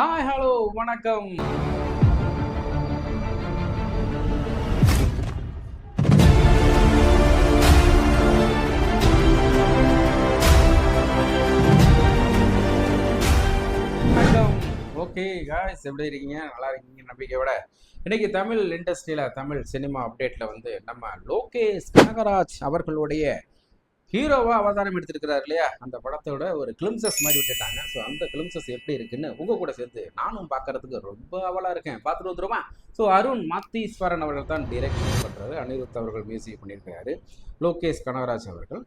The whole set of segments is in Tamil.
ஹாய் ஹலோ வணக்கம். வணக்கம். ஓகே காய்ஸ் எப்படி இருக்கீங்க? நல்லா இருக்கீங்க நம்பிக்கையோட. இன்னைக்கு தமிழ் இண்டஸ்ட்ரியில் தமிழ் சினிமா அப்டேட்டில் வந்து நம்ம லோகேஷ் கனகராஜ் அவர்களுடைய ஹீரோவா அவதாரம் எடுத்திருக்கிறார் இல்லையா? அந்த படத்தோட ஒரு கிளிம்சஸ் மாதிரி விட்டுட்டாங்க. ஸோ அந்த கிளிம்சஸ் எப்படி இருக்குன்னு உங்க கூட சேர்த்து நானும் பார்க்கறதுக்கு ரொம்ப அவலா இருக்கேன். பார்த்துட்டு வந்துருமா? ஸோ அருண் மாத்தீஸ்வரன் அவர்கள் தான் டிரெக்ஷன் பண்றாரு அனிருத் அவர்கள் மியூசிக் பண்ணியிருக்கிறாரு. லோகேஷ் கனகராஜ் அவர்கள்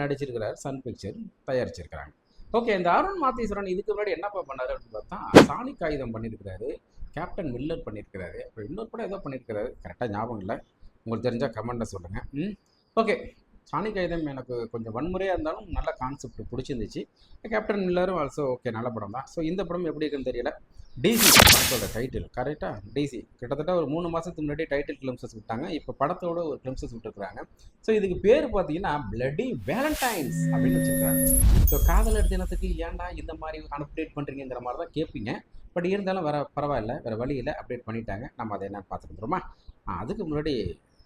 நடிச்சிருக்கிறார். சன் பிக்சர் தயாரிச்சிருக்கிறாங்க. ஓகே இந்த அருண் மாத்தீஸ்வரன் இதுக்கு முன்னாடி என்னப்பா பண்ணாரு அப்படின்னு பார்த்தா சாணி காகிதம் பண்ணியிருக்கிறாரு. கேப்டன் மில்லர் பண்ணியிருக்கிறாரு. அப்புறம் இன்னொரு படம் ஏதோ பண்ணியிருக்கிறாரு. கரெக்டாக ஞாபகம் இல்லை. உங்களுக்கு தெரிஞ்சால் கமெண்ட்டை சொல்லுங்கள் ம். ஓகே சாணி கைதம் எனக்கு கொஞ்சம் வன்முறையாக இருந்தாலும் நல்ல கான்செப்ட் பிடிச்சிருந்துச்சு. கேப்டன் மில்லரும் ஆல்சோ ஓகே நல்ல படம் தான் ஸோ இந்த படம் எப்படி இருக்குன்னு தெரியல. டிசி படத்தோட டைட்டில் கரெக்டாக டிசி கிட்டத்தட்ட ஒரு மூணு மாதத்துக்கு முன்னாடி டைட்டில் கிளிம்சஸ் விட்டாங்க. இப்போ படத்தோட ஒரு கிளிம்சஸ் விட்டுருக்குறாங்க. ஸோ இதுக்கு பேர் பார்த்தீங்கன்னா பிளடி வேலண்டைன்ஸ் அப்படின்னு வச்சுருக்காங்க. ஸோ காதலர் தினத்துக்கு ஏன்டா இந்த மாதிரி அப்டேட் பண்ணுறீங்கிற மாதிரி தான் கேட்பீங்க பட் இருந்தாலும் வர பரவாயில்ல வேறு வழியில் அப்டேட் பண்ணிட்டாங்க. நம்ம அதை என்ன பார்த்துருந்துருமா அதுக்கு முன்னாடி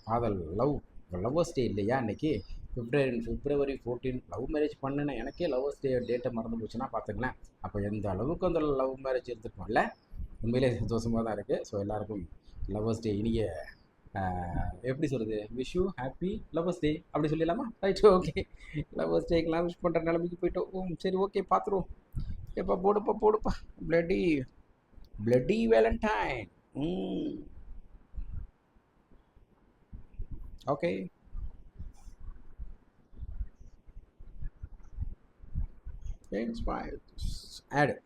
காதல் லவ் லவ்வர்ஸ் டே இல்லையா இன்னைக்கு February February fourteen love marriage பண்ணினேன் எனக்கே லவ்வர்ஸ் டே டேட்டை மறந்து போச்சுன்னா பார்த்துங்களேன் அப்போ எந்த அளவுக்கு அந்த லவ் மேரேஜ் இருந்துருக்கோம்ல? உண்மையிலே சந்தோஷமாக தான் இருக்குது ஸோ எல்லாருக்கும் லவ்வர்ஸ் டே இனிய எப்படி சொல்கிறது wish you happy lovers day அப்படி சொல்லிடலாமா? ரைட் ஓகே லவ்வர்ஸ் டேக்கெலாம் விஷ் பண்ணுற நிலைமைக்கு போயிட்டோம். ஓ சரி ஓகே பார்த்துருவோம் எப்போ போடுப்பா போடுப்பா. பிளட்டி பிளட்டி வேலண்டைன் ம். Oke. Okay. It's add it.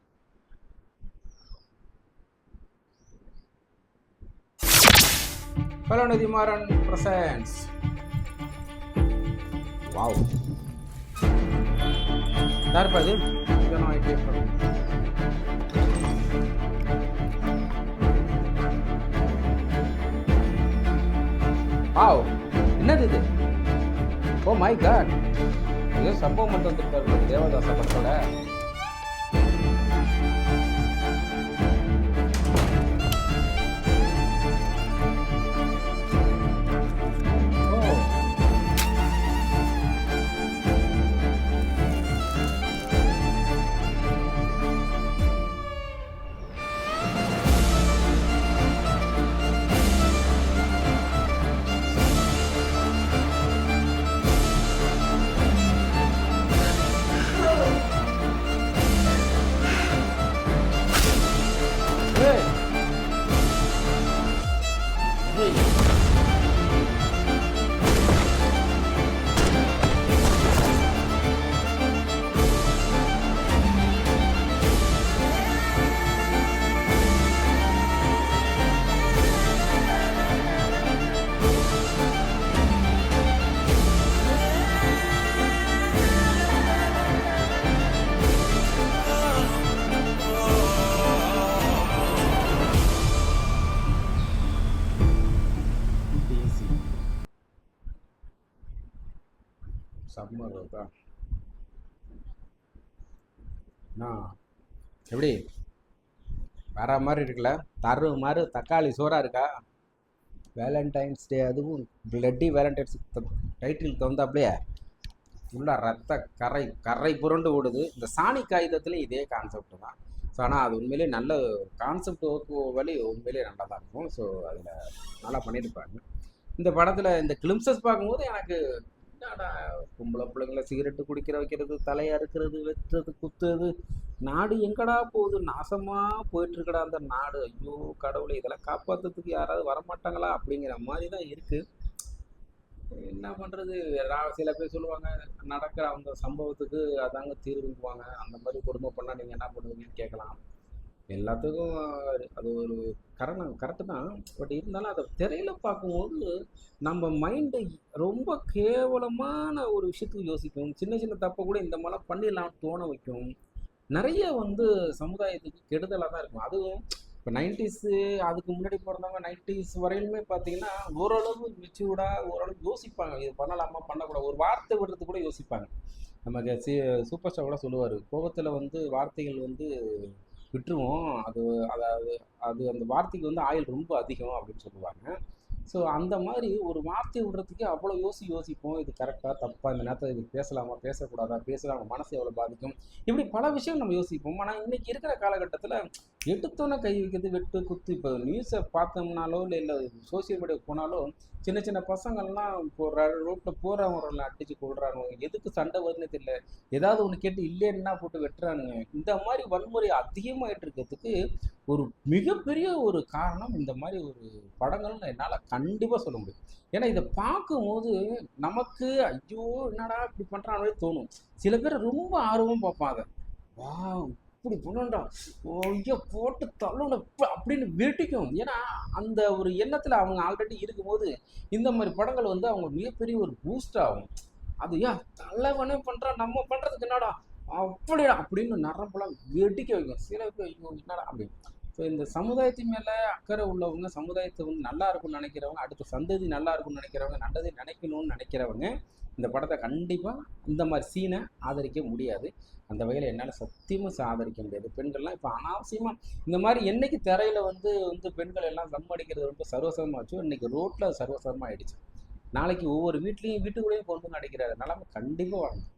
Kalau Maran presents. Wow. Dar Padil, you know idea from wow என்னது இது? ஓ மை காட் ஏதோ சம்பவம் மட்டும் தேவதாச படத்தோட சம்மர் இருக்கா நான் எப்படி? வேற மாதிரி இருக்குல்ல? தரு மாதிரி தக்காளி சோறாக இருக்கா? வேலண்டைன்ஸ் டே அதுவும் பிளட்டி வேலண்டைன்ஸ் டைட்டில் தகுந்தாப்லையே உள்ள ரத்த கரை கரை புரண்டு ஓடுது. இந்த சாணி காகிதத்துலேயும் இதே கான்செப்ட் தான். ஸோ ஆனால் அது உண்மையிலேயே நல்ல கான்செப்ட் ஒர்க்கு வழி உண்மையிலேயே நல்லா தான் இருக்கும். ஸோ அதில் நல்லா பண்ணியிருப்பாங்க. இந்த படத்தில் இந்த கிளிம்சஸ் பார்க்கும்போது எனக்கு என்னடா பொம்பளை பிள்ளைங்கள சிகரெட்டு குடிக்கிற வைக்கிறது தலையை அறுக்கிறது வெட்டுறது குத்துறது நாடு எங்கடா போகுது? நாசமாக போயிட்டு இருக்கடா அந்த நாடு. ஐயோ கடவுளை இதெல்லாம் காப்பாற்றுறதுக்கு யாராவது வரமாட்டாங்களா? அப்படிங்கிற மாதிரி தான் இருக்குது என்ன பண்ணுறது சில பேர் சொல்லுவாங்க நடக்கிற அந்த சம்பவத்துக்கு அதாங்க தீர்வுங்குவாங்க அந்த மாதிரி கொடுமை பண்ணால் நீங்கள் என்ன பண்ணுவீங்கன்னு கேட்கலாம். எல்லாத்துக்கும் அது ஒரு கரணம் கரெக்டு தான். பட் இருந்தாலும் அதை திரையில் பார்க்கும்போது நம்ம மைண்டு ரொம்ப கேவலமான ஒரு விஷயத்துக்கு யோசிக்கும். சின்ன சின்ன தப்பை கூட இந்த மாதிரிலாம் பண்ணிடலாம் தோண வைக்கும். நிறைய வந்து சமுதாயத்துக்கு கெடுதலாக தான் இருக்கும். அதுவும் இப்போ நைன்டிஸு அதுக்கு முன்னாடி பிறந்தவங்க நைன்டிஸ் வரையிலுமே பார்த்தீங்கன்னா ஓரளவு மெச்சூர்டாக ஓரளவு யோசிப்பாங்க. இது பண்ணலாமா பண்ணக்கூடாது. ஒரு வார்த்தை விடுறது கூட யோசிப்பாங்க. நமக்கு சி சூப்பர் ஸ்டார் கூட சொல்லுவார். கோபத்தில் வந்து வார்த்தைகள் வந்து விட்டுருவோம். அது அதாவது அது அந்த வார்த்தைக்கு வந்து ஆயுள் ரொம்ப அதிகம் அப்படின்னு சொல்லுவாங்க. ஸோ அந்த மாதிரி ஒரு வார்த்தை விடுறதுக்கு அவ்வளோ யோசி யோசிப்போம். இது கரெக்டாக தப்பாக இந்த நேரத்தில் இது பேசலாமா? பேசக்கூடாதா? பேசுகிறாங்க மனசு எவ்வளோ பாதிக்கும்? இப்படி பல விஷயம் நம்ம யோசிப்போம். ஆனால் இன்றைக்கி இருக்கிற காலகட்டத்தில் எடுத்தோன்னே கை வைக்கிறது வெட்டு குத்து. இப்போ நியூஸை பார்த்தோம்னாலோ இல்லை இல்லை சோசியல் மீடியா போனாலோ சின்ன சின்ன பசங்கள்லாம் இப்போ ரோட்டில் போகிறவங்கள அடிச்சு கொள்றாங்க எதுக்கு சண்டை வருதுன்னு தெரியல. ஏதாவது ஒன்று கேட்டு இல்லைன்னா போட்டு வெட்டுறானுங்க. இந்த மாதிரி வன்முறை அதிகமாகிட்டு இருக்கிறதுக்கு ஒரு மிகப்பெரிய ஒரு காரணம் இந்த மாதிரி ஒரு படங்கள்னு என்னால் கண்டிப்பாக சொல்ல முடியும். ஏன்னா இதை பார்க்கும்போது நமக்கு ஐயோ என்னடா இப்படி பண்ணுறான்னு தோணும். சில பேர் ரொம்ப ஆர்வம் பார்ப்பாங்க. வா அப்படி பண்ணண்டா ஐயோ போட்டு தள்ளணும் அப்படின்னு வெட்டிக்கும் ஏன்னா அந்த ஒரு எண்ணத்தில் அவங்க ஆல்ரெடி இருக்கும்போது இந்த மாதிரி படங்கள் வந்து அவங்க மிகப்பெரிய ஒரு பூஸ்ட் ஆகும். அது ஏன் தலைவனே பண்ணுறான் நம்ம பண்ணுறதுக்கு என்னடா? அப்படியா அப்படின்னு நரம்பெல்லாம் வெடிக்க வைக்கும். சில பேர் ஐயோ என்னடா அப்படி? ஸோ இந்த சமுதாயத்தின் மேலே அக்கறை உள்ளவங்க சமுதாயத்தை வந்து நல்லா இருக்கும்னு நினைக்கிறவங்க அடுத்த சந்ததி நல்லா இருக்கும்னு நினைக்கிறவங்க நல்லதை நினைக்கணும்னு நினைக்கிறவங்க இந்த படத்தை கண்டிப்பாக இந்த மாதிரி சீனை ஆதரிக்க முடியாது. அந்த வகையில் என்னால் சத்தியமாக ஆதரிக்க முடியாது. பெண்கள்லாம் இப்போ அனாவசியமாக இந்த மாதிரி என்னைக்கு திரையில் வந்து வந்து பெண்கள் எல்லாம் தம் அடிக்கிறது ரொம்ப சர்வசாதமாக வச்சோ இன்னைக்கு ரோட்டில் சர்வசாதமாக ஆயிடுச்சு நாளைக்கு ஒவ்வொரு வீட்லேயும் வீட்டுக்குள்ளேயும் கொண்டு வந்து நடிக்கிற கண்டிப்பாக வரணும்.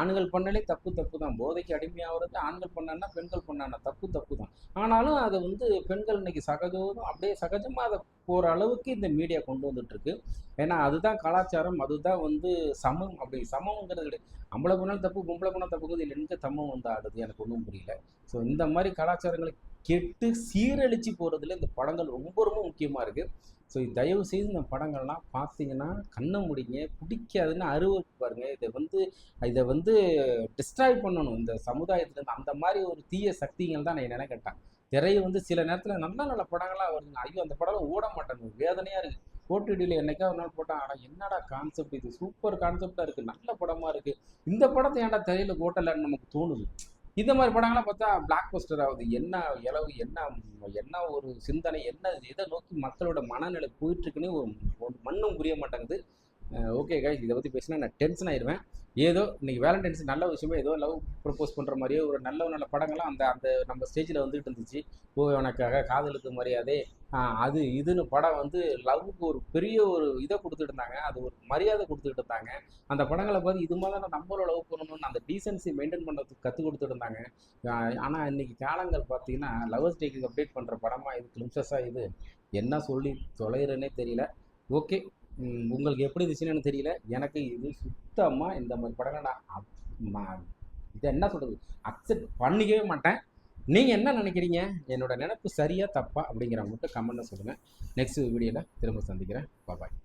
ஆண்கள் பண்ணலே தப்பு தப்பு தான் போதைக்கு அடிமையாகிறது ஆண்கள் பண்ணான்னா பெண்கள் பண்ணான்னா தப்பு தப்பு தான் ஆனாலும் அதை வந்து பெண்கள் இன்னைக்கு சகஜம் அப்படியே சகஜமாக அதை போகிற அளவுக்கு இந்த மீடியா கொண்டு வந்துட்டுருக்கு. ஏன்னா அதுதான் கலாச்சாரம் அதுதான் வந்து சமம். அப்படி சமம்ங்கிறது கிடையாது அம்பளை பண்ணாலும் தப்பு பொம்பளை பண்ணால் தப்புங்கிறது இல்லை எங்கே சமம் வந்து ஆடுது? எனக்கு ஒன்றும் புரியல. ஸோ இந்த மாதிரி கலாச்சாரங்களை கெட்டு சீரழிச்சு போகிறதுல இந்த படங்கள் ரொம்ப ரொம்ப முக்கியமாக இருக்குது ஸோ தயவு செய்து இந்த படங்கள்லாம் பார்த்தீங்கன்னா கண்ணை முடிங்க பிடிக்காதுன்னு அருவருக்கு பாருங்க. இதை வந்து இதை வந்து டிஸ்ட்ராய் பண்ணணும். இந்த சமுதாயத்துலேருந்து அந்த மாதிரி ஒரு தீய சக்திகள் தான் நான் நினைக்கட்டேன் திரை வந்து சில நேரத்தில் நல்ல நல்ல படங்களாக வருதுங்க. ஐயோ அந்த படம் ஓட மாட்டேங்குது. வேதனையாக இருக்குது ஓடிடியில் என்னைக்கா ஒரு நாள் போட்டால் ஆனால் என்னடா கான்செப்ட் இது? சூப்பர் கான்செப்டாக இருக்குது நல்ல படமாக இருக்குது இந்த படத்தை ஏன்டா திரையில் ஓட்டலைன்னு நமக்கு தோணுது. இந்த மாதிரி படங்கள்லாம் பார்த்தா பிளாக் பஸ்டர் ஆகுது. என்ன இளவு என்ன என்ன ஒரு சிந்தனை என்ன இதை நோக்கி மக்களோட மனநிலை போயிட்டுருக்குன்னு ஒரு ஒரு மண்ணும் புரிய மாட்டேங்குது. ஓகே காய்ஸ் இதை பற்றி பேசினா நான் டென்ஷன் ஆயிடுவேன் ஏதோ இன்னைக்கு வேலண்டைன்ஸ் நல்ல விஷயமே ஏதோ லவ் ப்ரப்போஸ் பண்ணுற மாதிரியோ ஒரு நல்ல நல்ல படங்கள்லாம் அந்த அந்த நம்ம ஸ்டேஜில் வந்துகிட்டு இருந்துச்சு. ஓ உனக்காக காதலுக்கு மரியாதை. அது இதுன்னு படம் வந்து லவ்வுக்கு ஒரு பெரிய ஒரு இதை கொடுத்துட்டு இருந்தாங்க. அது ஒரு மரியாதை கொடுத்துட்டு இருந்தாங்க. அந்த படங்களை பார்த்து இது மாதிரி தான் நம்மளோட லவ் பண்ணணும்னு அந்த டீசன்சி மெயின்டைன் பண்ணுறதுக்கு கற்றுக் கொடுத்துட்டு இருந்தாங்க. ஆனால் இன்னைக்கு காலங்கள் பார்த்தீங்கன்னா லவ் டேக்கு அப்டேட் பண்ணுற படமாக இது கிளிம்சஸாக இது? என்ன சொல்லி தொலைகிறேன்னே தெரியல. ஓகே உங்களுக்கு எப்படி இருந்துச்சுன்னு தெரியல. எனக்கு இது சுத்தமாக இந்த மாதிரி படங்களை நான் இதை என்ன சொல்கிறது அக்செப்ட் பண்ணிக்கவே மாட்டேன். நீங்கள் என்ன நினைக்கிறீங்க? என்னோட நினைப்பு சரியா தப்பா அப்படிங்கிற மட்டும் கமெண்ட்டில் சொல்லுங்கள் நெக்ஸ்ட் வீடியோவில் திரும்ப சந்திக்கிறேன். பாபாய்